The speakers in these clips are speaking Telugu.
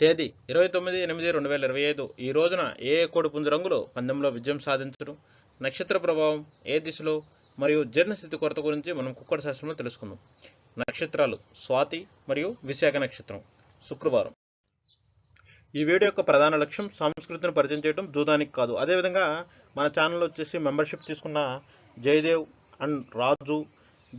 తేదీ ఇరవై తొమ్మిది ఎనిమిది రెండు వేల ఇరవై ఐదు. ఈ రోజున ఏ కోడి పుంజు రంగులు పందెంలో విజయం సాధించరు? నక్షత్ర ప్రభావం ఏ దిశలో? మరియు జీర్ణస్థితి కొరత గురించి మనం కుక్కడ శాస్త్రంలో తెలుసుకుందాం. నక్షత్రాలు స్వాతి మరియు విశాఖ నక్షత్రం. శుక్రవారం. ఈ వీడియో యొక్క ప్రధాన లక్ష్యం సంస్కృతిని పరిచయం చేయడం జూదానికి కాదు. అదేవిధంగా మన ఛానల్ వచ్చేసి మెంబర్షిప్ తీసుకున్న జయదేవ్ అండ్ రాజు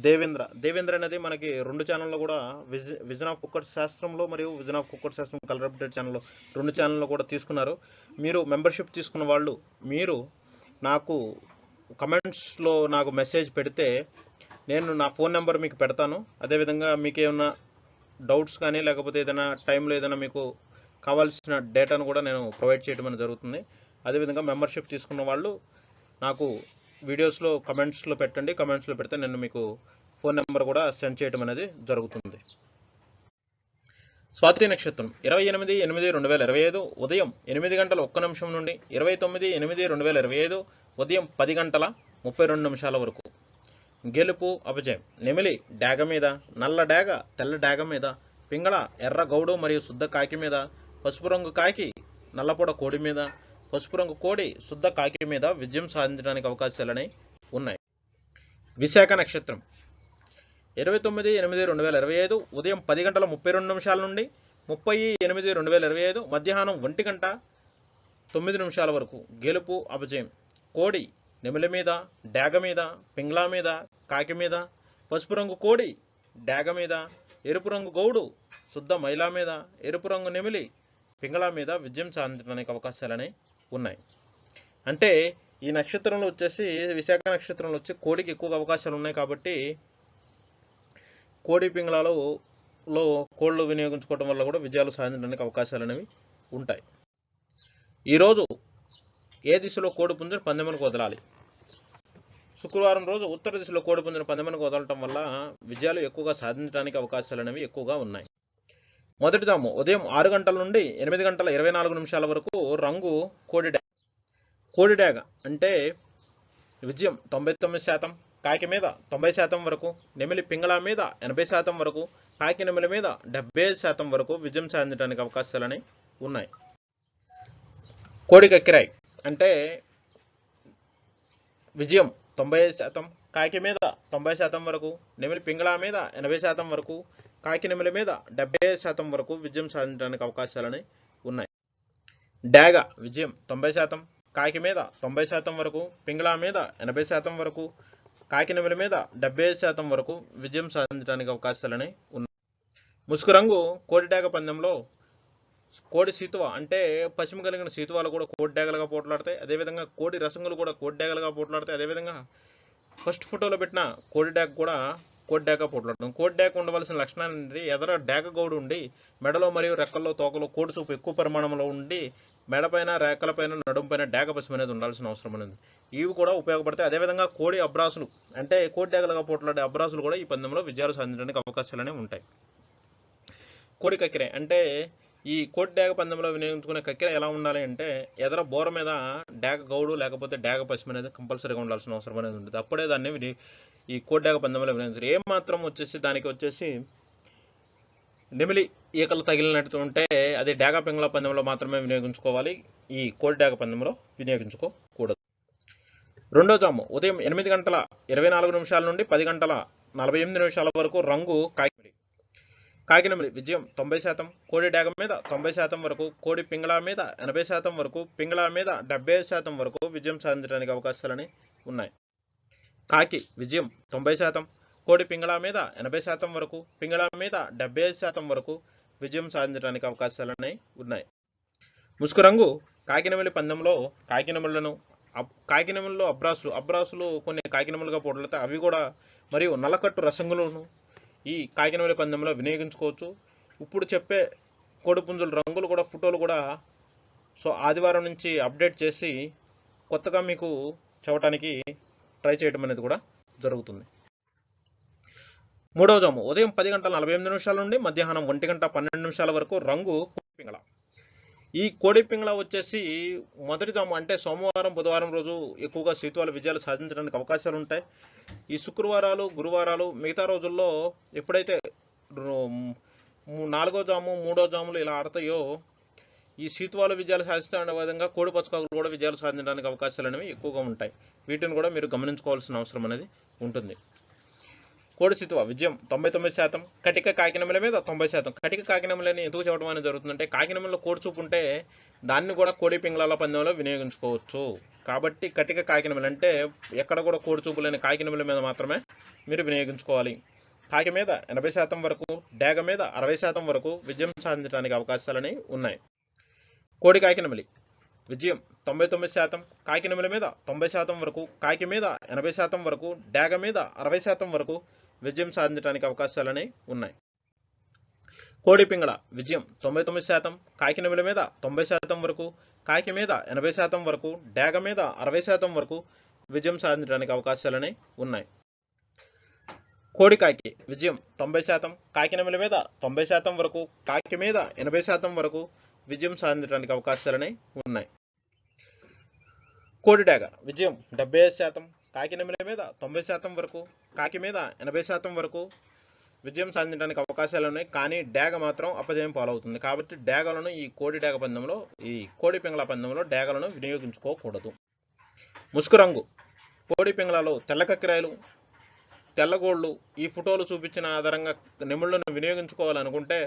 దేవేంద్ర. దేవేంద్ర అనేది మనకి రెండు ఛానల్లో కూడా విజ విజన్ ఆఫ్ కుక్కర్ శాస్త్రంలో మరియు విజన్ ఆఫ్ కుక్కర్ శాస్త్రం కలర్ అప్డేట్ ఛానల్లో రెండు ఛానల్లో కూడా తీసుకున్నారు. మీరు మెంబర్షిప్ తీసుకున్న వాళ్ళు మీరు నాకు కమెంట్స్లో నాకు మెసేజ్ పెడితే నేను నా ఫోన్ నెంబర్ మీకు పెడతాను. అదేవిధంగా మీకు ఏమైనా డౌట్స్ కానీ లేకపోతే ఏదైనా టైంలో ఏదైనా మీకు కావాల్సిన డేటాను కూడా నేను ప్రొవైడ్ చేయడం అనేది జరుగుతుంది. అదేవిధంగా మెంబర్షిప్ తీసుకున్న వాళ్ళు నాకు వీడియోస్లో కమెంట్స్లో పెట్టండి. కమెంట్స్లో పెడితే నేను మీకు ఫోన్ నెంబర్ కూడా సెండ్ చేయడం అనేది జరుగుతుంది. స్వాతి నక్షత్రం ఇరవై ఎనిమిది ఎనిమిది రెండు వేల ఇరవై ఐదు ఉదయం ఎనిమిది గంటల ఒక్క నిమిషం నుండి ఇరవై తొమ్మిది ఎనిమిది రెండు వేల ఇరవై ఐదు ఉదయం పది గంటల ముప్పై రెండు నిమిషాల వరకు. గెలుపు అపజయం. నెమిలి డాగ మీద నల్ల డాగ తెల్ల డాగ మీద పింగళ ఎర్ర గౌడు మరియు శుద్ధ కాకి మీద పసుపు రంగు కాకి నల్లపొడ కోడి మీద పసుపు రంగు కోడి శుద్ధ కాకి మీద విజయం సాధించడానికి అవకాశాలని ఉన్నాయి. విశాఖ నక్షత్రం. ఇరవై తొమ్మిది ఎనిమిది రెండు వేల ఇరవై ఐదు ఉదయం పది గంటల ముప్పై రెండు నిమిషాల నుండి ముప్పై ఎనిమిది రెండు వేల ఇరవై ఐదు మధ్యాహ్నం ఒంటి గంట తొమ్మిది నిమిషాల వరకు గెలుపు అపజయం. కోడి నెమిలి మీద డాగ మీద పింగ్లా మీద కాకి మీద పసుపు రంగు కోడి డాగ మీద ఎరుపు రంగు గౌడు శుద్ధ మైలా మీద ఎరుపు రంగు నెమిలి పింగళ మీద విజయం సాధించడానికి అవకాశాలని ఉన్నాయి. అంటే ఈ నక్షత్రంలో వచ్చేసి విశాఖ నక్షత్రంలో వచ్చి కోడికి ఎక్కువగా అవకాశాలు ఉన్నాయి కాబట్టి కోడి పింగళాలు లో కోళ్ళు వినియోగించుకోవడం వల్ల కూడా విజయాలు సాధించడానికి అవకాశాలు అనేవి ఉంటాయి. ఈరోజు ఏ దిశలో కోడి పుంజును పందెమనికి వదలాలి? శుక్రవారం రోజు ఉత్తర దిశలో కోడి పుంజును పందెమనికి వదలటం వల్ల విజయాలు ఎక్కువగా సాధించడానికి అవకాశాలు అనేవి ఎక్కువగా ఉన్నాయి. మొదటి జాము ఉదయం ఆరు గంటల నుండి ఎనిమిది గంటల ఇరవై నాలుగు నిమిషాల వరకు రంగు కోడి డ్యాగ్. కోడి డాగ అంటే విజయం తొంభై తొమ్మిది శాతం కాకి మీద తొంభై శాతం వరకు నెమిలి పింగళ మీద ఎనభై శాతం వరకు కాకి నెమిలి మీద డెబ్బై శాతం వరకు విజయం సాధించడానికి అవకాశాలని ఉన్నాయి. కోడి కక్కిరాయి అంటే విజయం తొంభై శాతం కాకి మీద తొంభై శాతం వరకు నెమిలి పింగళ మీద ఎనభై శాతం వరకు కాకి మీద డెబ్బై శాతం వరకు విజయం సాధించడానికి అవకాశాలని ఉన్నాయి. డాగ విజయం తొంభై శాతం కాకి మీద తొంభై శాతం వరకు పింగళ మీద ఎనభై శాతం వరకు కాకి మీద డెబ్బై శాతం వరకు విజయం సాధించడానికి అవకాశాలని ఉన్నాయి. ముసుగు రంగు కోడి డాగ పందెంలో కోడి సీతువ అంటే పశ్చిమ కలిగిన సీతువాలు కూడా కోడి డాగలుగా పోట్లాడతాయి. అదేవిధంగా కోడి రసంగులు కూడా కోడి డాగలుగా పోట్లాడతాయి. అదేవిధంగా ఫస్ట్ ఫోటోలో పెట్టిన కోడి డాగ కూడా కోట్ డేక పోట్లాడటం కోడి డేక ఉండవలసిన లక్షణాలు ఏంటి ఎదర డేక గౌడు ఉండి మెడలో మరియు రెక్కల్లో తోకలో కోడి చూపు ఎక్కువ పరిమాణంలో ఉండి మెడపైన రేకలపైన నడుంపైన డేక పశ్చిమ అనేది ఉండాల్సిన అవసరం అనేది. ఇవి కూడా ఉపయోగపడతాయి. అదేవిధంగా కోడి అబ్రాసులు అంటే కోడి డాగలుగా పోట్లాడే అబ్రాసులు కూడా ఈ పందెంలో విజయాలు సాధించడానికి అవకాశాలు ఉంటాయి. కోడి కక్కిరే అంటే ఈ కోడి డేగ పందెంలో వినియోగించుకునే కక్కెర ఎలా ఉండాలి అంటే ఎదర బోర మీద డేగ గౌడు లేకపోతే డేగ పశ్చిమ అనేది కంపల్సరీగా ఉండాల్సిన అవసరం అనేది ఉంటుంది. అప్పుడే దాన్ని ఈ కోడి పందెంలో వినియోగించారు ఏం మాత్రం వచ్చేసి దానికి వచ్చేసి నెమిలి ఈకలు తగిలినట్టు ఉంటే అది డాగ పింగళ పందెంలో మాత్రమే వినియోగించుకోవాలి. ఈ కోడి డాగ పందెంలో వినియోగించుకోకూడదు. రెండో జాము. ఉదయం ఎనిమిది గంటల ఇరవై నాలుగు నిమిషాల నుండి పది గంటల నలభై ఎనిమిది నిమిషాల వరకు రంగు కాకిమిడి కాకినమిలి విజయం తొంభై శాతం. కోడి డాగ మీద తొంభై శాతం వరకు కోడి పింగళ మీద ఎనభై శాతం వరకు పింగళ మీద డెబ్బై శాతం వరకు విజయం సాధించడానికి అవకాశాలని ఉన్నాయి. కాకి విజయం తొంభై శాతం కోడి పింగళా మీద ఎనభై శాతం వరకు పింగళ మీద డెబ్బై శాతం వరకు విజయం సాధించడానికి అవకాశాలని ఉన్నాయి. ముసుగు రంగు కాకినమిలి పందెంలో కాకినమిళ్ళను అబ్ కాకినమిల్లో అబ్రాసులు అబ్రాసులు కొన్ని కాకినములుగా పోట్లాడతాయి అవి కూడా మరియు నలకట్టు రసంగులను ఈ కాకినమిలి పందెంలో వినియోగించుకోవచ్చు. ఇప్పుడు చెప్పే కోడిపుంజుల రంగులు కూడా ఫోటోలు కూడా సో ఆదివారం నుంచి అప్డేట్ చేసి కొత్తగా మీకు చెప్పడానికి ట్రై చేయడం అనేది కూడా జరుగుతుంది. మూడవ జాము ఉదయం పది గంటల నలభై ఎనిమిది నిమిషాల నుండి మధ్యాహ్నం ఒంటి గంట పన్నెండు నిమిషాల వరకు రంగు పింగళ ఈ కోడి పింగళ వచ్చేసి మొదటి జాము అంటే సోమవారం బుధవారం రోజు ఎక్కువగా శీతువాల విజయాలు సాధించడానికి అవకాశాలు ఉంటాయి. ఈ శుక్రవారాలు గురువారాలు మిగతా రోజుల్లో ఎప్పుడైతే నాలుగో జాము మూడో జాములు ఇలా ఆడతాయో ఈ సీతువాలు విజయాలు సాధిస్తున్న విధంగా కోడిపచ్చకాకులు కూడా విజయాలు సాధించడానికి అవకాశాలు అనేవి ఎక్కువగా ఉంటాయి. వీటిని కూడా మీరు గమనించుకోవాల్సిన అవసరం అనేది ఉంటుంది. కోడి సితువ విజయం తొంభై తొమ్మిది శాతం. కటిక కాకినముల మీద తొంభై శాతం. కటిక కాకినములని ఎందుకు చెప్పడం అనేది జరుగుతుందంటే కాకినెమలలో కోడి చూపు ఉంటే దాన్ని కూడా కోడి పింగళాల పందెంలో వినియోగించుకోవచ్చు. కాబట్టి కటిక కాకినములు అంటే ఎక్కడ కూడా కోడి చూపు లేని కాకినముల మీద మాత్రమే మీరు వినియోగించుకోవాలి. కాకి మీద ఎనభై శాతం వరకు డేగ మీద అరవై శాతం వరకు విజయం సాధించడానికి అవకాశాలని ఉన్నాయి. కోడి కాకినమిలి విజయం తొంభై తొమ్మిది శాతం కాకినెమల మీద తొంభై శాతం వరకు కాకి మీద ఎనభై శాతం వరకు డేగ మీద అరవై శాతం వరకు విజయం సాధించడానికి అవకాశాలని ఉన్నాయి. కోడి పింగళ విజయం తొంభై తొమ్మిది శాతం కాకినెమల మీద తొంభై శాతం వరకు కాకి మీద ఎనభై శాతం వరకు డేగ మీద అరవై శాతం వరకు విజయం సాధించడానికి అవకాశాలని ఉన్నాయి. కోడి కాకి విజయం తొంభై శాతం కాకినెమల మీద తొంభై శాతం వరకు కాకి మీద ఎనభై శాతం వరకు విజయం సాధించడానికి అవకాశాలని ఉన్నాయి. కోడి డాగ విజయం డెబ్బై ఐదు శాతం కాకినెమల మీద తొంభై శాతం వరకు కాకి మీద ఎనభై శాతం వరకు విజయం సాధించడానికి అవకాశాలు ఉన్నాయి. కానీ డాగ మాత్రం అపజయం పాలవుతుంది. కాబట్టి డేగలను ఈ కోడి డాగ పందెంలో ఈ కోడి పింగళ పందెంలో డేగలను వినియోగించుకోకూడదు. ముసుకు రంగు కోడి పింగళలో తెల్లకక్కిరాయలు తెల్లగోళ్ళు ఈ ఫోటోలు చూపించిన ఆధారంగా నిముళ్ళను వినియోగించుకోవాలనుకుంటే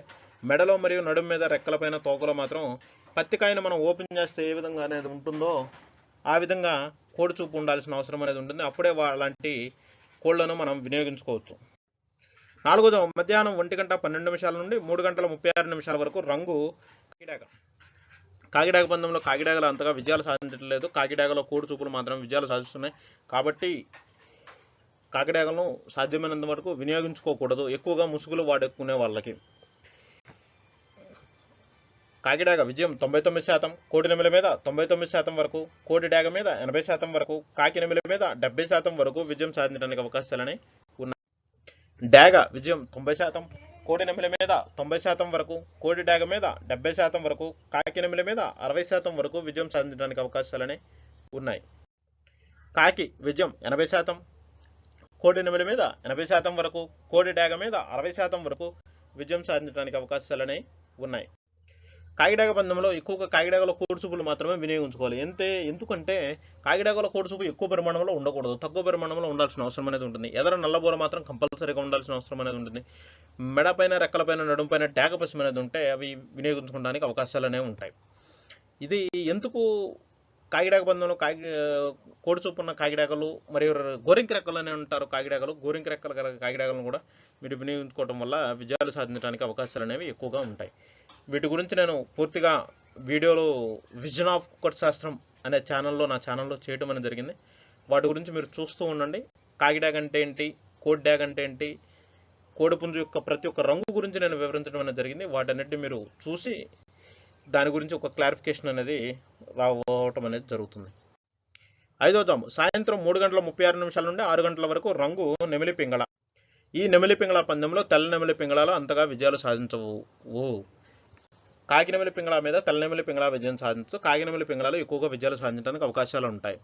మెడలో మరియు నడుము మీద రెక్కలపైన తోకలో మాత్రం పత్తికాయను మనం ఓపెన్ చేస్తే ఏ విధంగా అనేది ఉంటుందో ఆ విధంగా కోడి చూపు ఉండాల్సిన అవసరం అనేది ఉంటుంది. అప్పుడే అలాంటి కోళ్ళను మనం వినియోగించుకోవచ్చు. నాలుగోదో మధ్యాహ్నం ఒంటి గంట పన్నెండు నిమిషాల నుండి మూడు గంటల ముప్పై ఆరు నిమిషాల వరకు రంగు కాకిడాక. కాకిడాక పందెంలో కాకిడాగలు అంతగా విజయాలు సాధించట్లేదు. కాకిడాగలో కోడి చూపులు మాత్రం విజయాలు సాధిస్తున్నాయి. కాబట్టి కాకిడాకలను సాధ్యమైనంత వరకు వినియోగించుకోకూడదు. ఎక్కువగా ముసుగులు వాడుకునే వాళ్ళకి. కాకిడాగ విజయం తొంభై తొమ్మిది శాతం కోటి నెమల మీద తొంభై తొమ్మిది శాతం వరకు కోడి డాగ మీద ఎనభై శాతం వరకు కాకి నెమల మీద డెబ్బై శాతం వరకు విజయం సాధించడానికి అవకాశాలని ఉన్నాయి. డాగ విజయం తొంభై శాతం కోడి నెమల మీద తొంభై శాతం వరకు కోడి డాగ మీద డెబ్బై శాతం వరకు కాకి నెమల మీద అరవై శాతం వరకు విజయం సాధించడానికి అవకాశాలని ఉన్నాయి. కాకి విజయం ఎనభై శాతం కోడి నెమలి మీద ఎనభై శాతం వరకు కోడి డాగ మీద అరవై శాతం వరకు విజయం సాధించడానికి అవకాశాలని ఉన్నాయి. కాకిడాగ పందెంలో ఎక్కువగా కాకిడాగలో కోడిచూపులు మాత్రమే వినియోగించుకోవాలి. ఎంతే ఎందుకంటే కాకిడాగలో కోడిచూపు ఎక్కువ పరిమాణంలో ఉండకూడదు. తక్కువ పరిమాణంలో ఉండాల్సిన అవసరం అనేది ఉంటుంది. ఎదర నల్లబోర మాత్రం కంపల్సరీగా ఉండాల్సిన అవసరం అనేది ఉంటుంది. మెడపైన రెక్కలపైన నడుంపైన డాగ పశ్చిమ అనేది ఉంటే అవి వినియోగించుకోవడానికి అవకాశాలు అనేవి ఉంటాయి. ఇది ఎందుకు కాకిడాక పందంలో కాకి కోడిచూపు ఉన్న కాకిడాకలు మరియు గోరింక రెక్కలు అనే ఉంటారు కాకిడాకలు గోరింక రెక్కలు గల కాకిడాకలను కూడా మీరు వినియోగించుకోవడం వల్ల విజయాలు సాధించడానికి అవకాశాలు అనేవి ఎక్కువగా ఉంటాయి. వీటి గురించి నేను పూర్తిగా వీడియోలో విజన్ ఆఫ్ కుక్కట్ శాస్త్రం అనే ఛానల్లో నా ఛానల్లో చేయడం అనేది జరిగింది. వాటి గురించి మీరు చూస్తూ ఉండండి. కాకిడాగ్ అంటే ఏంటి? కోడ్ డ్యాగ్ అంటే ఏంటి? కోడిపుంజు యొక్క ప్రతి ఒక్క రంగు గురించి నేను వివరించడం అనేది జరిగింది. వాటన్నిటిని మీరు చూసి దాని గురించి ఒక క్లారిఫికేషన్ అనేది రావటం అనేది జరుగుతుంది. ఐదో జాము సాయంత్రం మూడు గంటల ముప్పై ఆరు నిమిషాల నుండి ఆరు గంటల వరకు రంగు నెమిలి పింగళ. ఈ నెమిలి పింగళ పందెంలో తెల్ల నెమిలి పింగళాలు అంతగా విజయాలు సాధించవు. కాకినమిలి పింగళ మీద తెల్లనెమిలి పింగళ విజయం సాధించు కాకినమిలి పింగళాలు ఎక్కువగా విజయాలు సాధించడానికి అవకాశాలు ఉంటాయి.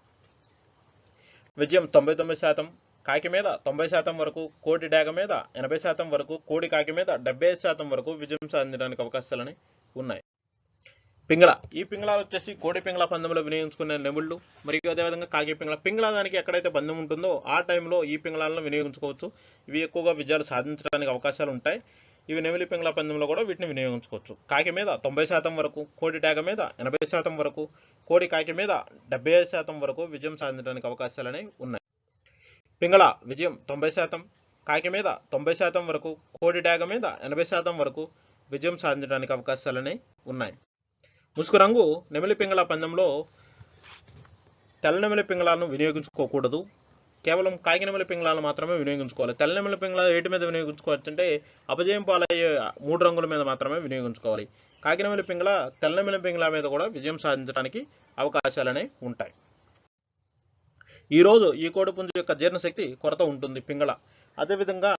విజయం తొంభై తొమ్మిది శాతం కాకి మీద తొంభై శాతం వరకు కోడి డాగ మీద ఎనభై శాతం వరకు కోడి కాకి మీద డెబ్బై ఐదు శాతం వరకు విజయం సాధించడానికి అవకాశాలని ఉన్నాయి. పింగళ ఈ పింగళాలు వచ్చేసి కోడి పింగళ పందెంలో వినియోగించుకునే నెముళ్ళు మరియు అదేవిధంగా కాకి పింగళ. పింగళ దానికి ఎక్కడైతే బంధం ఉంటుందో ఆ టైంలో ఈ పింగళాలను వినియోగించుకోవచ్చు. ఇవి ఎక్కువగా విజయాలు సాధించడానికి అవకాశాలు ఉంటాయి. ఇవి నెమిలి పింగళ పందెంలో కూడా వీటిని వినియోగించుకోవచ్చు. కాకి మీద తొంభై శాతం వరకు కోడి డాగ మీద ఎనభై శాతం వరకు కోడి కాకి మీద డెబ్బై ఐదు శాతం వరకు విజయం సాధించడానికి అవకాశాలు అనేవి ఉన్నాయి. పింగళ విజయం తొంభై శాతం కాకి మీద తొంభై శాతం వరకు కోడి డాగ మీద ఎనభై శాతం వరకు విజయం సాధించడానికి అవకాశాలనే ఉన్నాయి. ముసుగు రంగు నెమిలి పింగళ పందెంలో తెల్ల నెమిలి పింగళాలను వినియోగించుకోకూడదు. కేవలం కాకి పింగళాలు మాత్రమే వినియోగించుకోవాలి. తెల్ల పింగళాలు ఏటి మీద వినియోగించుకోవచ్చు అంటే అపజయం పాలయ్యే మూడు రంగుల మీద మాత్రమే వినియోగించుకోవాలి. కాకినెమిలి పింగళ తెల్ల పింగళ మీద కూడా విజయం సాధించడానికి అవకాశాలు అనేవి ఉంటాయి. ఈరోజు ఈ కోడిపుంజు యొక్క జీర్ణశక్తి కొరత ఉంటుంది పింగళ. అదేవిధంగా